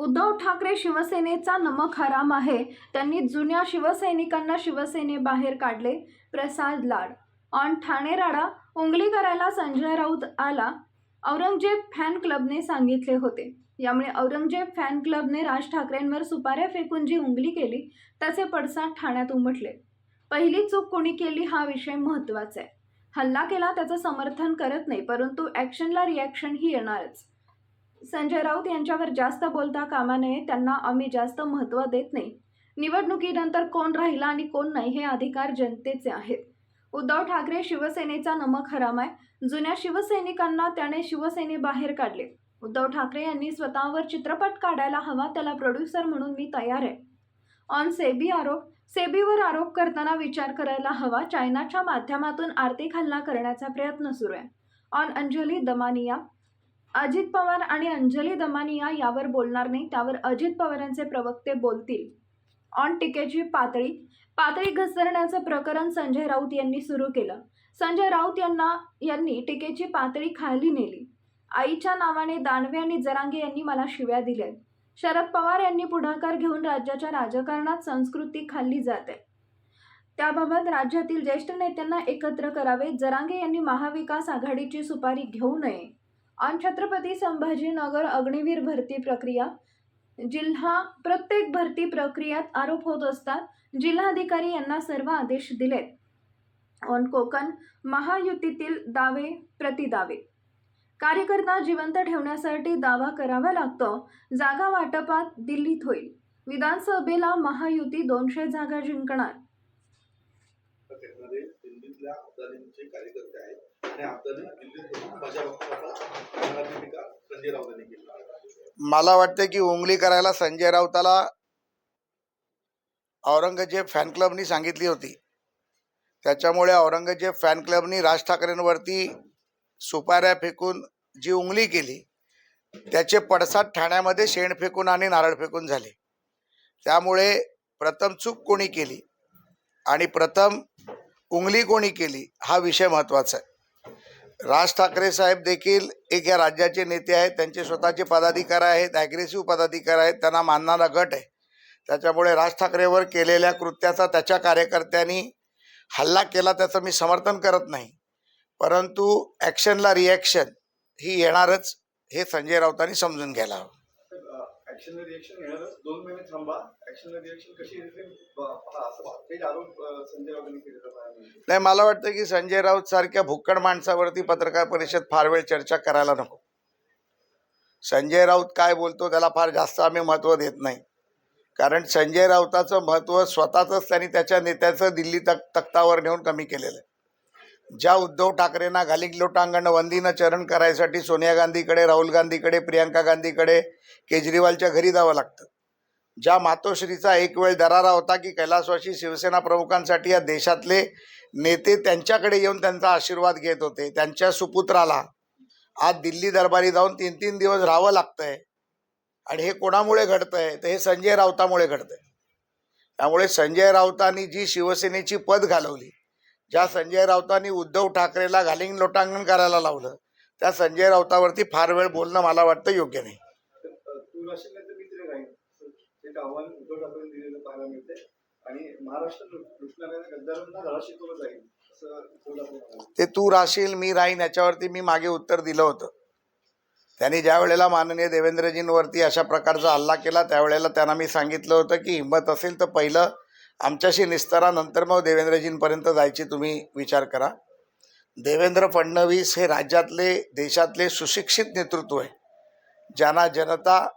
उद्धव ठाकरे शिवसेनेचा नमक हराम आहे. त्यांनी जुन्या शिवसैनिकांना शिवसेनेबाहेर काढले. प्रसाद लाड. ऑन ठाणे राडा उंगली करायला संजय राऊत आला. औरंगजेब फॅन क्लबने सांगितले होते. यामुळे औरंगजेब फॅन क्लबने राज ठाकरेंवर सुपाऱ्या फेकून जी उंगली केली त्याचे पडसाद ठाण्यात उमटले. पहिली चूक कोणी केली हा विषय महत्त्वाचा आहे. हल्ला केला त्याचं समर्थन करत नाही परंतु ॲक्शनला रिॲक्शन ही येणारच. संजय राऊत यांच्यावर जास्त बोलता कामा नये त्यांना आम्ही जास्त महत्त्व देत नाही. निवडणुकीनंतर कोण राहिला आणि कोण नाही हे अधिकार जनतेचे आहेत. उद्धव ठाकरे शिवसेनेचा नमक हराम आहे जुन्या शिवसैनिकांना त्याने शिवसेनेबाहेर काढले. उद्धव ठाकरे यांनी स्वतःवर चित्रपट काढायला हवा त्याला प्रोड्युसर म्हणून मी तयार आहे. ऑन सेबी आरोप सेबीवर आरोप करताना विचार करायला हवा चायनाच्या माध्यमातून आर्थिक हल्ला करण्याचा प्रयत्न सुरू आहे. ऑन अंजली दमानिया अजित पवार आणि अंजली दमानिया यावर बोलणार नाही त्यावर अजित पवारांचे प्रवक्ते बोलतील. ऑन टीकेची पातळी पातळी घसरण्याचं प्रकरण संजय राऊत यांनी सुरू केलं. संजय राऊत यांना यांनी टीकेची पातळी खाली नेली. आईच्या नावाने दानवे आणि जरांगे यांनी मला शिव्या दिल्या शरद पवार यांनी पुढाकार घेऊन राज्याच्या राजकारणात संस्कृती खाल्ली जाते. त्याबाबत राज्यातील ज्येष्ठ नेत्यांना एकत्र करावे जरांगे यांनी महाविकास आघाडीची सुपारी घेऊ नये. ऑन छत्रपती संभाजीनगर अग्निवीर भरती प्रक्रिया. जिल्हा प्रत्येक भरती प्रक्रियात आरोप होत असतात. जिल्हाधिकारी यांना सर्व आदेश दिलेत. ऑन कोकण महायुतीतील दावे प्रतिदावे. कार्यकर्ता जिवंत ठेवण्यासाठी दावा करावा लागतो. जागा वाटपात दिल्लीत होईल. विधानसभेला महायुती दोनशे जागा जिंकणार. दिल्लीतल्या कार्यकर्ते आहेत. आणि दिल्लीत केली मला वाटतं की उंगली करायला संजय राऊताला औरंगजेब फॅन क्लबनी सांगितली होती. त्याच्यामुळे औरंगजेब फॅन क्लबनी राज ठाकरेंवरती सुपाऱ्या फेकून जी उंगली केली त्याचे पडसाद ठाण्यामध्ये शेण फेकून आणि नारळ फेकून झाले. त्यामुळे प्रथम चूक कोणी केली आणि प्रथम उंगली कोणी केली हा विषय महत्त्वाचा आहे. राज ठाकरे साहेब देखील एक या राज्याचे नेते आहेत. त्यांचे स्वतःचे पदाधिकारी आहेत ॲग्रेसिव्ह पदाधिकारी आहेत. त्यांना मानणारा गट आहे. त्याच्यामुळे राज ठाकरेवर केलेल्या कृत्याचा त्याच्या कार्यकर्त्यांनी हल्ला केला त्याचं मी समर्थन करत नाही. परंतु ॲक्शनला रिॲक्शन ही येणारच हे संजय राऊतांनी समजून घ्यायला हवं. ऍक्शन रिएक्शन येणारच दोन महिने थांबा. ऍक्शन रिएक्शन कशी येते पहा. असं ते आरोप संजय राऊतांनी केलेला नाही मला वाटतं की संजय राऊत सारख्या भुक्कड माणसावरती पत्रकार परिषद फार वेळ चर्चा करायला नको. संजय राऊत काय बोलतो त्याला फार जास्त आम्ही महत्त्व देत नाही. कारण संजय राऊताचं महत्त्व स्वतःच त्यांनी त्याच्या नेत्याचं दिल्ली तक तख्तावर नेऊन कमी केलेलं आहे. ज्या उद्धव ठाकरेंना घालिक लोटांगण वंदीनं चरण करायसाठी सोनिया गांधीकडे राहुल गांधीकडे प्रियांका गांधीकडे केजरीवालच्या घरी जावं लागतं. ज्या मातोश्रीचा एक वेळ दरारा होता की कैलासवाशी शिवसेना प्रमुखांसाठी या देशातले नेते त्यांच्याकडे येऊन त्यांचा आशीर्वाद घेत होते. त्यांच्या सुपुत्राला आज दिल्ली दरबारी जाऊन तीन तीन दिवस राहावं लागतंय. आणि हे कोणामुळे घडतंय? तर हे संजय राऊतामुळे घडतंय. त्यामुळे संजय राऊतांनी जी शिवसेनेची पद घालवली ज्या संजय राऊतांनी उद्धव ठाकरेला घालिंग लोटांगण करायला लावलं त्या संजय राऊतावरती फार वेळ बोलणं मला वाटतं योग्य नाही. तू. ते तू राहशील मी राहीन याच्यावरती मी मागे उत्तर दिलं होतं. त्यांनी ज्या वेळेला माननीय देवेंद्रजींवरती अशा प्रकारचा हल्ला केला त्यावेळेला त्यांना मी सांगितलं होतं की हिंमत असेल तर पहिलं आमच्याशी निस्तारानंतर मग देवेंद्रजींपर्यंत जायची तुम्ही विचार करा. देवेंद्र फडणवीस हे राज्यातले देशातले सुशिक्षित नेतृत्व आहे. ज्यांना जनता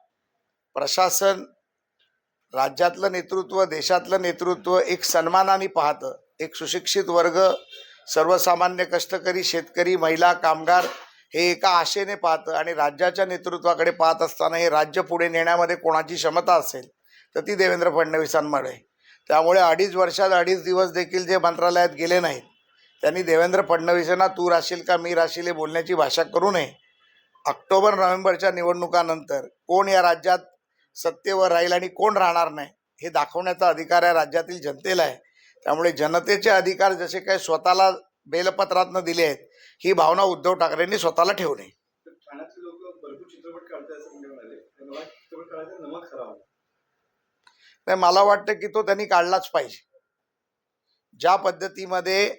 प्रशासन राज्यातलं नेतृत्व देशातलं नेतृत्व एक सन्मानाने पाहतं. एक सुशिक्षित वर्ग सर्वसामान्य कष्टकरी शेतकरी महिला कामगार हे एका आशेने पाहतं आणि राज्याच्या नेतृत्वाकडे पाहत असताना हे राज्य पुढे नेण्यामध्ये कोणाची क्षमता असेल तर ती देवेंद्र फडणवीसांमुळे. आहे. त्यामुळे अडीच वर्षात अडीच दिवस देखील जे मंत्रालयात गेले नाहीत त्यांनी देवेंद्र फडणवीसांना तू राशील का मी राशील हे बोलण्याची भाषा करू नये. ऑक्टोबर नोव्हेंबरच्या निवडणुकानंतर कोण या राज्यात सत्तेवर राहील आणि कोण राहणार नाही हे दाखवण्याचा अधिकार या राज्यातील जनतेला आहे. त्यामुळे जनतेचे अधिकार जसे काही स्वतःला बेलपत्रातनं दिले आहेत ही भावना उद्धव ठाकरेंनी स्वतःला ठेवू नये तर ठाण्यातले लोक भरपूर चित्रपट काढतात असं म्हणजे म्हणाले तर मला नाही मला वाटतं की तो त्यांनी काढलाच पाहिजे. ज्या पद्धतीमध्ये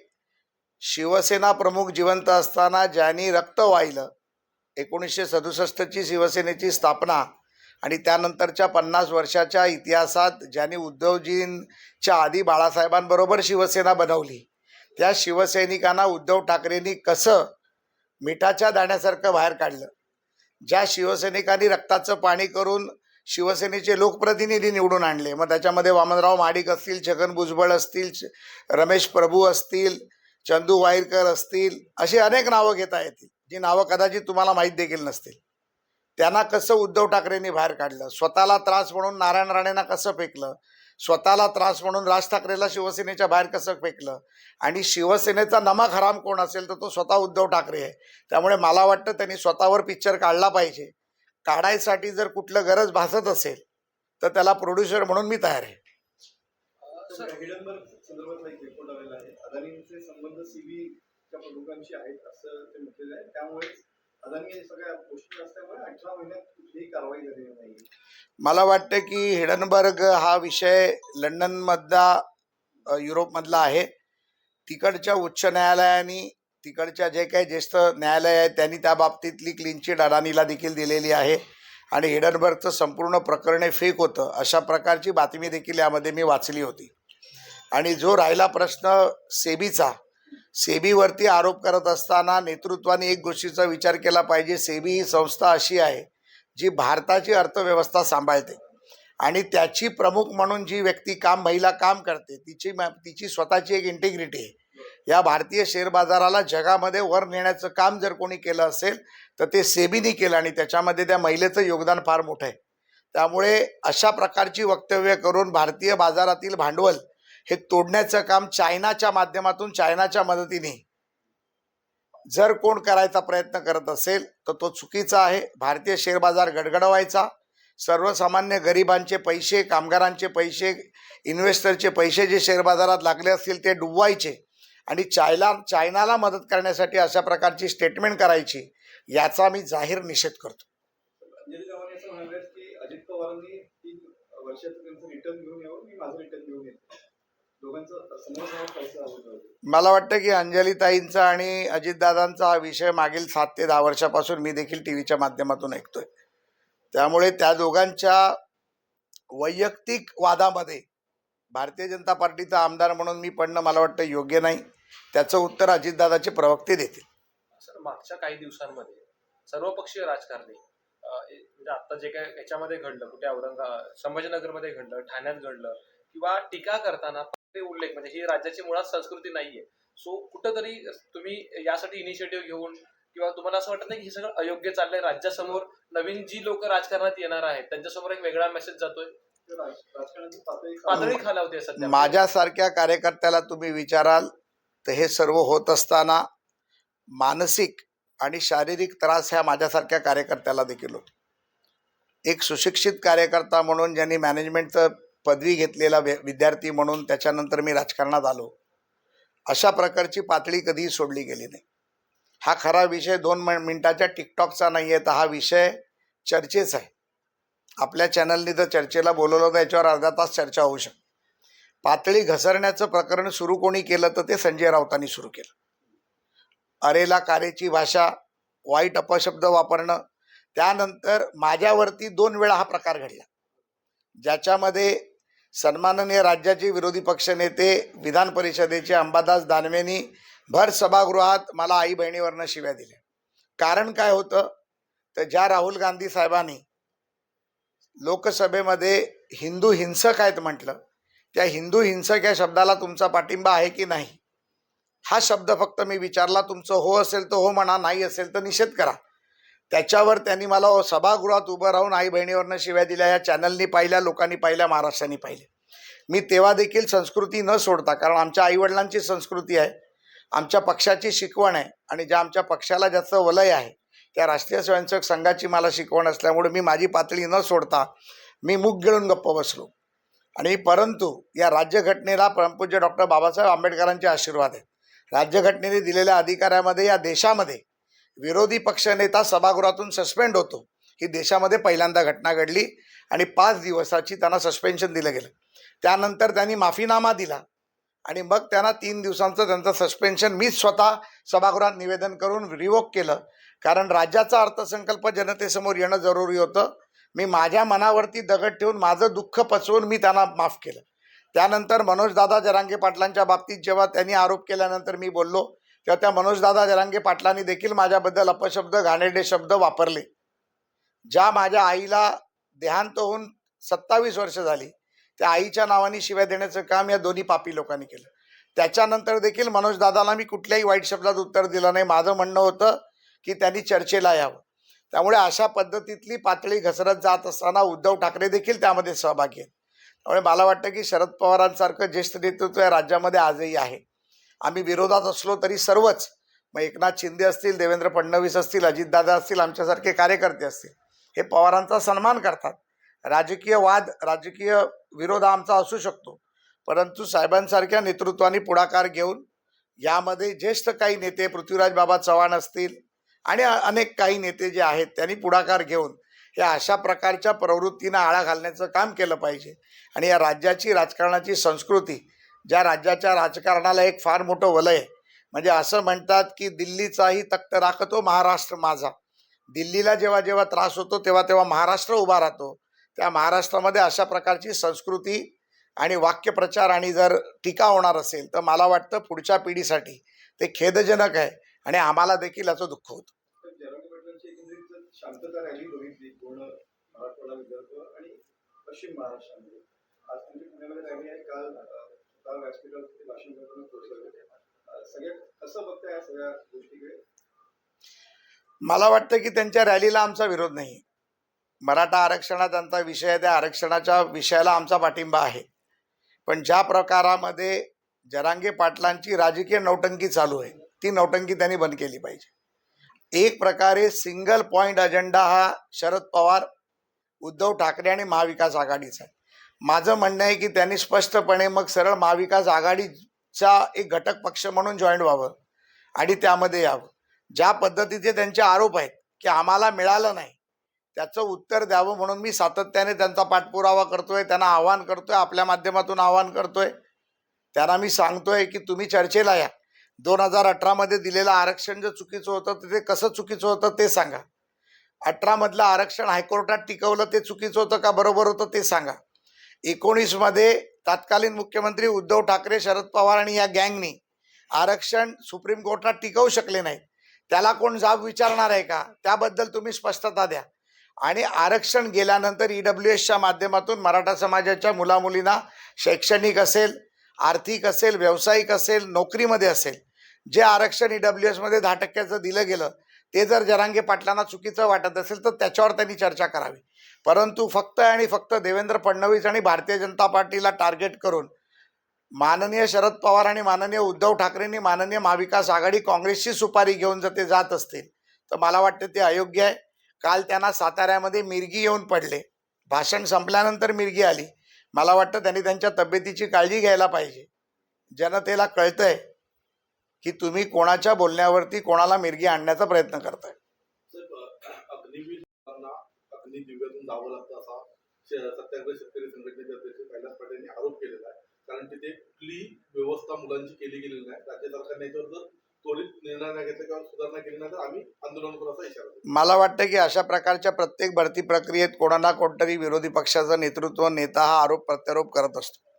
शिवसेना प्रमुख जिवंत असताना ज्यांनी रक्त वाहिलं एकोणीसशे सदुसष्टची शिवसेनेची स्थापना आणि त्यानंतरच्या पन्नास वर्षाच्या इतिहासात ज्यांनी उद्धवजींच्या आधी बाळासाहेबांबरोबर शिवसेना बनवली त्या शिवसैनिकांना उद्धव ठाकरेंनी कसं मिठाच्या दाण्यासारखं बाहेर काढलं? ज्या शिवसैनिकांनी रक्ताचं पाणी करून शिवसेनेचे लोकप्रतिनिधी निवडून आणले. मग त्याच्यामध्ये वामनराव माडिक असतील छगन भुजबळ असतील रमेश प्रभू असतील चंदू वाईरकर असतील अशी अनेक नावं घेता येतील. जी नावं कदाचित तुम्हाला माहीत देखील नसतील. त्यांना कसं उद्धव ठाकरेंनी बाहेर काढलं? स्वतःला त्रास म्हणून नारायण राणेंना कसं फेकलं? स्वतःला त्रास म्हणून राज ठाकरेला शिवसेनेच्या बाहेर कसं फेकलं? आणि शिवसेनेचा नमक हराम कोण असेल तर तो स्वतः उद्धव ठाकरे आहे. त्यामुळे मला वाटतं त्यांनी स्वतःवर पिक्चर काढला पाहिजे. काढायसाठी जर कुठलं गरज भासत असेल तर त्याला प्रोड्युसर म्हणून मी तयार आहे. मला वाटतं की हिडनबर्ग हा विषय लंडनमधला युरोपमधला आहे. तिकडच्या उच्च न्यायालयाने तिकडच्या जे काही ज्येष्ठ न्यायालय आहे त्यांनी त्या बाबतीतली क्लीनचीट अडाणीला देखील दिलेली आहे. आणि हिडनबर्गचं संपूर्ण प्रकरण हे फेक होतं अशा प्रकारची बातमी देखील यामध्ये मी वाचली होती. आणि जो राहिला प्रश्न सेबीचा सेबीवरती आरोप करत असताना नेतृत्वाने एक गोष्टीचा विचार केला पाहिजे. सेबी ही संस्था अशी आहे जी भारताची अर्थव्यवस्था सांभाळते. आणि त्याची प्रमुख म्हणून जी व्यक्ती काम महिला काम करते तिची तिची स्वतःची एक इंटिग्रिटी आहे. या भारतीय शेअर बाजाराला जगामध्ये वर नेण्याचं काम जर कोणी केलं असेल तर ते सेबीनी केलं आणि त्याच्यामध्ये त्या महिलेचं योगदान फार मोठं आहे. त्यामुळे अशा प्रकारची वक्तव्य करून भारतीय बाजारातील भांडवल हे तोडण्याचं काम चायनाच्या माध्यमातून चायनाच्या मदतीने जर कोण करायचा प्रयत्न करत असेल तर तो चुकीचा आहे. भारतीय शेअर बाजार गडगडवायचा. सर्वसामान्य गरिबांचे पैसे कामगारांचे पैसे इन्व्हेस्टरचे पैसे जे शेअर बाजारात लागले असतील ते डुबवायचे. आणि चायना चायनाला मदत करण्यासाठी अशा प्रकारची स्टेटमेंट करायची याचा मी जाहीर निषेध करतो. मला वाटतं की अंजलीताईंचा आणि अजितदादांचा हा विषय मागील सात ते दहा वर्षापासून मी देखील टी व्हीच्या माध्यमातून ऐकतोय. त्यामुळे त्या दोघांच्या वैयक्तिक वादामध्ये भारतीय जनता पार्टीचा आमदार म्हणून मी पडणं मला वाटतं योग्य नाही. त्याचं उत्तर अजितदादाचे प्रवक्ते देतील. सर मागच्या काही दिवसांमध्ये सर्वपक्षीय राजकारणी म्हणजे आता जे काय याच्यामध्ये घडलं कुठे औरंगा संभाजीनगरमध्ये घडलं ठाण्यात घडलं किंवा टीका करताना ते उल्लेख म्हणजे ही राज्याची मुळात संस्कृती नाहीये. सो कुठंतरी तुम्ही यासाठी इनिशिएटिव्ह घेऊन किंवा तुम्हाला असं वाटत नाही की हे सगळं अयोग्य चाललंय? राज्यासमोर नवीन जी लोक राजकारणात येणार आहेत त्यांच्यासमोर एक वेगळा मेसेज जातोय? पातळी खालावते माझ्यासारख्या कार्यकर्त्याला तुम्ही विचाराल तर हे सर्व होत असताना मानसिक आणि शारीरिक त्रास ह्या माझ्यासारख्या कार्यकर्त्याला देखील होतो. एक सुशिक्षित कार्यकर्ता म्हणून ज्यांनी मॅनेजमेंटचं पदवी घेतलेला वि- विद्यार्थी म्हणून त्याच्यानंतर मी राजकारणात आलो. अशा प्रकारची पातळी कधीही सोडली गेली नाही. हा खरा विषय दोन मिनटाच्या मिनिटाच्या टिकटॉकचा नाही आहे तर हा विषय चर्चेचा आहे. आपल्या चॅनलनी जर चर्चेला बोलवलं तर याच्यावर अर्धा तास चर्चा होऊ शकते. पातळी घसरण्याचं प्रकरण सुरू कोणी केलं तर ते संजय राऊतांनी सुरू केलं. अरेला कारेची भाषा वाईट अपशब्द वापरणं त्यानंतर माझ्यावरती दोन वेळा हा प्रकार घडला. ज्याच्यामध्ये सन्माननीय राज्याचे विरोधी पक्षनेते विधान परिषदेचे अंबादास दानवेनी भर सभागृहात मला आई बहिणीवरनं शिव्या दिल्या. कारण काय होतं? तर ज्या राहुल गांधी साहेबांनी लोकसभेमध्ये हिंदू हिंसक आहेत म्हटलं त्या हिंदू हिंसक या शब्दाला तुमचा पाठिंबा आहे की नाही? हा शब्द फक्त मी विचारला तुमचं हो असेल तर हो म्हणा नाही असेल तर निषेध करा. त्याच्यावर त्यांनी मला सभागृहात उभं राहून आई बहिणीवरनं शिव्या दिल्या या चॅनलनी पाहिल्या लोकांनी पाहिल्या महाराष्ट्राने पाहिल्या. मी तेव्हा देखील संस्कृती न सोडता कारण आमच्या आईवडिलांची संस्कृती आहे आमच्या पक्षाची शिकवण आहे आणि ज्या आमच्या पक्षाला ज्याचं वलय आहे त्या राष्ट्रीय स्वयंसेवक संघाची मला शिकवण असल्यामुळे मी माझी पातळी न सोडता मी मुख गिळून गप्प बसलो. आणि परंतु या राज्यघटनेला परमपूज्य डॉक्टर बाबासाहेब आंबेडकरांचे आशीर्वाद आहेत. राज्यघटनेने दिलेल्या अधिकारामध्ये या देशामध्ये विरोधी पक्षनेता सभागृहातून सस्पेंड होतो. ही देशामध्ये पहिल्यांदा घटना घडली आणि पाच दिवसाची त्यांना सस्पेन्शन दिलं गेलं. त्यानंतर त्यांनी माफीनामा दिला आणि मग त्यांना तीन दिवसांचं त्यांचं सस्पेन्शन मीच स्वतः सभागृहात निवेदन करून रिवोक केलं. कारण राज्याचा अर्थसंकल्प जनतेसमोर येणं जरुरी होतं. मी माझ्या मनावरती दगड ठेवून माझं दुःख पचवून मी त्यांना माफ केलं. त्यानंतर मनोजदादा जरांगे पाटलांच्या बाबतीत जेव्हा त्यांनी आरोप केल्यानंतर मी बोललो तेव्हा त्या मनोजदादा जरांगे पाटलांनी देखील माझ्याबद्दल अपशब्द घाणेरडे शब्द वापरले. ज्या माझ्या आईला देहांत होऊन सत्तावीस वर्ष झाली त्या आईच्या नावाने शिव्या देण्याचं काम या दोन्ही पापी लोकांनी केलं. त्याच्यानंतर देखील मनोजदादाला मी कुठल्याही वाईट शब्दात उत्तर दिलं नाही. माझं म्हणणं होतं की त्यांनी चर्चेला यावं. त्यामुळे अशा पद्धतीतली पातळी घसरत जात असताना उद्धव ठाकरे देखील त्यामध्ये सहभागी आहेत. त्यामुळे मला वाटतं की शरद पवारांसारखं ज्येष्ठ नेतृत्व या राज्यामध्ये आजही आहे. आम्ही विरोधात असलो तरी सर्वच मग एकनाथ शिंदे असतील देवेंद्र फडणवीस असतील अजितदादा असतील आमच्यासारखे कार्यकर्ते असतील हे पवारांचा सन्मान करतात. राजकीय वाद राजकीय विरोध आमचा असू शकतो. परंतु साहेबांसारख्या नेतृत्वाने पुढाकार घेऊन यामध्ये ज्येष्ठ काही नेते पृथ्वीराज बाबा चव्हाण असतील आणि अनेक काही नेते जे आहेत त्यांनी पुढाकार घेऊन या अशा प्रकारच्या प्रवृत्तींना आळा घालण्याचं काम केलं पाहिजे. आणि या राज्याची राजकारणाची संस्कृती ज्या राज्याच्या राजकारणाला एक फार मोठं वलय आहे. म्हणजे असं म्हणतात की दिल्लीचाही तख्त राखतो महाराष्ट्र माझा. दिल्लीला जेव्हा जेव्हा त्रास होतो तेव्हा तेव्हा महाराष्ट्र उभा राहतो. त्या महाराष्ट्रामध्ये अशा प्रकारची संस्कृती आणि वाक्यप्रचार आणि जर टीका होणार असेल तर मला वाटतं पुढच्या पिढीसाठी ते खेदजनक आहे. आणि आम्हाला देखील याचं दुःख होतं. तर जरांगे पाटलांची एकंदरीत शांतता रॅली बघितली पूर्ण मराठवाडा विदर्भ आणि पश्चिम महाराष्ट्रामध्ये. आज तुमची पुण्यामध्ये रॅली आहे. काल अं, स्वतः व्यासपीठावर तिथे भाषण करताना पोहोचले होते अं, सगळ्यात कसं बघताय या सगळ्या गोष्टीकडे? मला वाटतं की त्यांच्या रॅलीला आमचा विरोध नाही मराठा आरक्षणात त्यांचा विषय आहे. त्या आरक्षणाच्या विषयाला आमचा पाठिंबा आहे. पण ज्या प्रकारामध्ये जरांगे पाटलांची राजकीय नौटंकी चालू आहे ती नौटंकी त्यांनी बंद केली पाहिजे. एक प्रकारे सिंगल पॉइंट अजेंडा हा शरद पवार उद्धव ठाकरे आणि महाविकास आघाडीचा आहे. माझं म्हणणं आहे की त्यांनी स्पष्टपणे मग सरळ महाविकास आघाडीचा एक घटक पक्ष म्हणून जॉईन व्हावं आणि त्यामध्ये यावं. ज्या पद्धतीचे त्यांचे आरोप आहेत की आम्हाला मिळालं नाही त्याचं उत्तर द्यावं म्हणून मी सातत्याने त्यांचा पाठपुरावा करतोय त्यांना आव्हान करतोय आपल्या माध्यमातून आव्हान करतोय. त्यांना मी सांगतोय की तुम्ही चर्चेला या. दोन हजार अठरामध्ये दिलेलं आरक्षण जे चुकीचं होतं ते कसं चुकीचं होतं ते सांगा. अठरामधलं आरक्षण हायकोर्टात टिकवलं ते चुकीचं होतं का बरोबर होतं ते सांगा. एकोणीसमध्ये तत्कालीन मुख्यमंत्री उद्धव ठाकरे शरद पवार आणि या गँगनी आरक्षण सुप्रीम कोर्टात टिकवू शकले नाही त्याला कोण जाब विचारणार आहे का? त्याबद्दल तुम्ही स्पष्टता द्या. आणि आरक्षण गेल्यानंतर ई डब्ल्यू एसच्या माध्यमातून मराठा समाजाच्या मुलामुलींना शैक्षणिक असेल आर्थिक असेल व्यावसायिक असेल नोकरीमध्ये असेल जे आरक्षण ई डब्ल्यू एसमध्ये दहा टक्क्याचं दिलं गेलं ते जर जरांगे पाटलांना चुकीचं वाटत असेल तर त्याच्यावर त्यांनी चर्चा करावी. परंतु फक्त आणि फक्त देवेंद्र फडणवीस आणि भारतीय जनता पार्टीला टार्गेट करून माननीय शरद पवार आणि माननीय उद्धव ठाकरेंनी माननीय महाविकास आघाडी काँग्रेसची सुपारी घेऊन जर ते जात असतील तर मला वाटतं ते अयोग्य आहे. काल त्यांना साताऱ्यामध्ये मिरगी येऊन पडले. भाषण संपल्यानंतर मिरगी आली. मला वाटतं त्यांनी त्यांच्या तब्येतीची काळजी घ्यायला पाहिजे. जनतेला कळतंय की तुम्ही कोणाच्या बोलण्यावरती कोणाला मिरगी आणण्याचा प्रयत्न करताय? आरोप केलेला आहे. कारण तिथे कुठली व्यवस्था मुलांची केली गेलेली नाही. राज्य सरकारने याच्यावर. मला वाटतं की अशा प्रकारच्या प्रत्येक भरती प्रक्रियेत कोणा ना कोणतरी विरोधी पक्षाचं नेतृत्व नेता हा आरोप प्रत्यारोप करत असतो.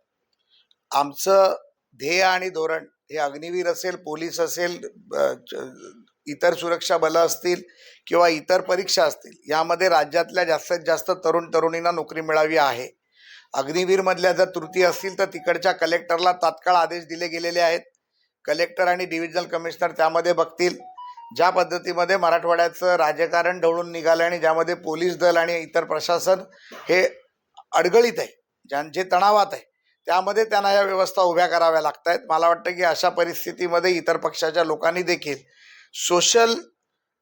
आमचं ध्येय आणि धोरण हे अग्निवीर असेल पोलीस असेल च- इतर सुरक्षा बलं असतील किंवा इतर परीक्षा असतील यामध्ये राज्यातल्या जास्तीत जास्त तरुण तरुणींना नोकरी मिळावी आहे. अग्निवीरमधल्या जर त्रुटी असतील तर तिकडच्या कलेक्टरला तात्काळ आदेश दिले गेलेले आहेत. कलेक्टर आणि डिव्हिजनल कमिशनर त्यामध्ये बघतील. ज्या पद्धतीमध्ये मराठवाड्याचं राजकारण ढवळून निघालं आणि ज्यामध्ये पोलीस दल आणि इतर प्रशासन हे अडगळीत आहे ज्यांचे तणावात आहे त्यामध्ये त्यांना या व्यवस्था उभ्या कराव्या लागत आहेत मला वाटतं की अशा परिस्थितीमध्ये इतर पक्षाच्या लोकांनी देखील सोशल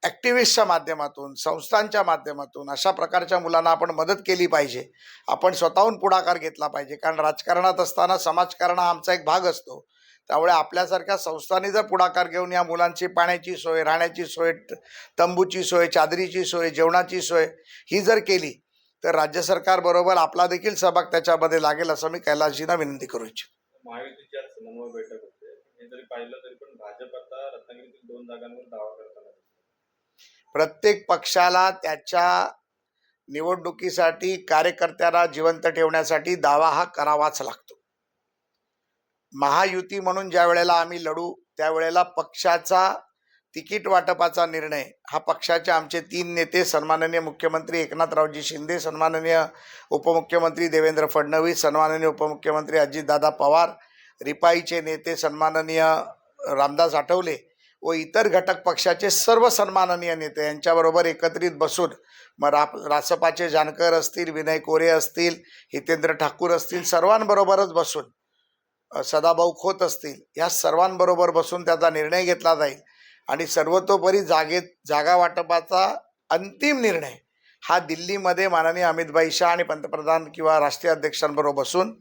ॲक्टिव्हिस्टच्या माध्यमातून संस्थांच्या माध्यमातून अशा प्रकारच्या मुलांना आपण मदत केली पाहिजे. आपण स्वतःहून पुढाकार घेतला पाहिजे. कारण राजकारणात असताना समाजकारण हा आमचा एक भाग असतो. त्यामुळे आपल्यासारख्या संस्थांनी जर पुढाकार घेऊन या मुलांची पाण्याची सोय राहण्याची सोय तंबूची सोय चादरीची सोय जेवणाची सोय ही जर केली तर राज्य सरकारबरोबर आपला देखील सहभाग त्याच्यामध्ये लागेल असं मी कैलासजींना विनंती करू इच्छितो. महायुतीची आज समन्वय बैठक होते. हे जरी पाहिलं तरी पण भाजप आता रत्नागिरीतील दोन जागांवर दावा करताना दिसतोय. प्रत्येक पक्षाला त्याच्या निवडणुकीसाठी कार्यकर्त्याला जिवंत ठेवण्यासाठी दावा हा करावाच लागतो. महायुती म्हणून ज्या वेळेला आम्ही लढू त्यावेळेला पक्षाचा तिकीट वाटपाचा निर्णय. हा पक्षाचे आमचे तीन नेते सन्माननीय मुख्यमंत्री एकनाथरावजी शिंदे सन्माननीय उपमुख्यमंत्री देवेंद्र फडणवीस सन्माननीय उपमुख्यमंत्री अजितदादा पवार रिपाईचे नेते सन्माननीय रामदास आठवले व इतर घटक पक्षाचे सर्व सन्माननीय नेते यांच्याबरोबर एकत्रित बसून मग राप रासपाचे जानकर असतील विनय कोरे असतील हितेंद्र ठाकूर असतील सर्वांबरोबरच बसून सदाभाऊ खोत असतील या सर्वांबरोबर बसून त्याचा निर्णय घेतला जाईल. आणि सर्वतोपरी जागेत जागा वाटपाचा अंतिम निर्णय हा दिल्लीमध्ये माननीय अमितभाई शाह आणि पंतप्रधान किंवा राष्ट्रीय अध्यक्षांबरोबर बसून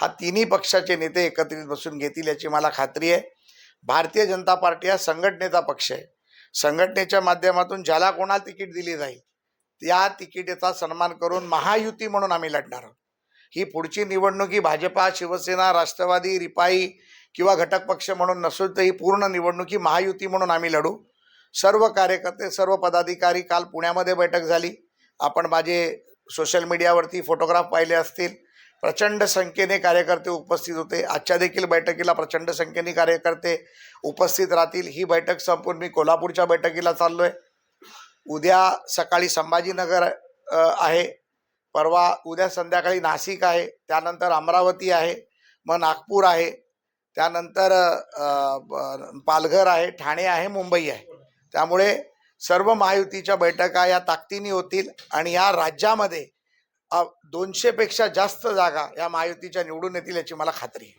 हा तिन्ही पक्षाचे नेते एकत्रित बसून घेतील याची मला खात्री आहे. भारतीय जनता पार्टी हा संघटनेचा पक्ष आहे. संघटनेच्या माध्यमातून ज्याला कोणाला तिकीट दिली जाईल त्या तिकिटेचा सन्मान करून महायुती म्हणून आम्ही लढणार आहोत. ही पुढची निवडणूक ही भाजपा शिवसेना राष्ट्रवादी रिपाई किंवा घटक पक्ष म्हणून नसून तर ही पूर्ण निवडणूक ही महायुती म्हणून आम्ही लढू. सर्व कार्यकर्ते सर्व पदाधिकारी काल पुण्यामध्ये बैठक झाली. आपण माझे सोशल मीडियावरती फोटोग्राफ पाहिले असतील. प्रचंड संख्येने कार्यकर्ते उपस्थित होते. आजच्या देखील बैठकीला प्रचंड संख्येने कार्यकर्ते उपस्थित राहतील. ही बैठक संपून मी कोल्हापूरच्या बैठकीला चाललो आहे उद्या सकाळी संभाजीनगर आहे. परवा उद्या संध्याकाळी नाशिक आहे. त्यानंतर अमरावती आहे. मग नागपूर आहे. त्यानंतर पालघर आहे ठाणे आहे मुंबई आहे. त्यामुळे सर्व महायुतीच्या बैठका या ताकदीने होतील आणि या राज्यामध्ये दोनशेपेक्षा जास्त जागा या महायुतीच्या निवडून येतील याची मला खात्री आहे.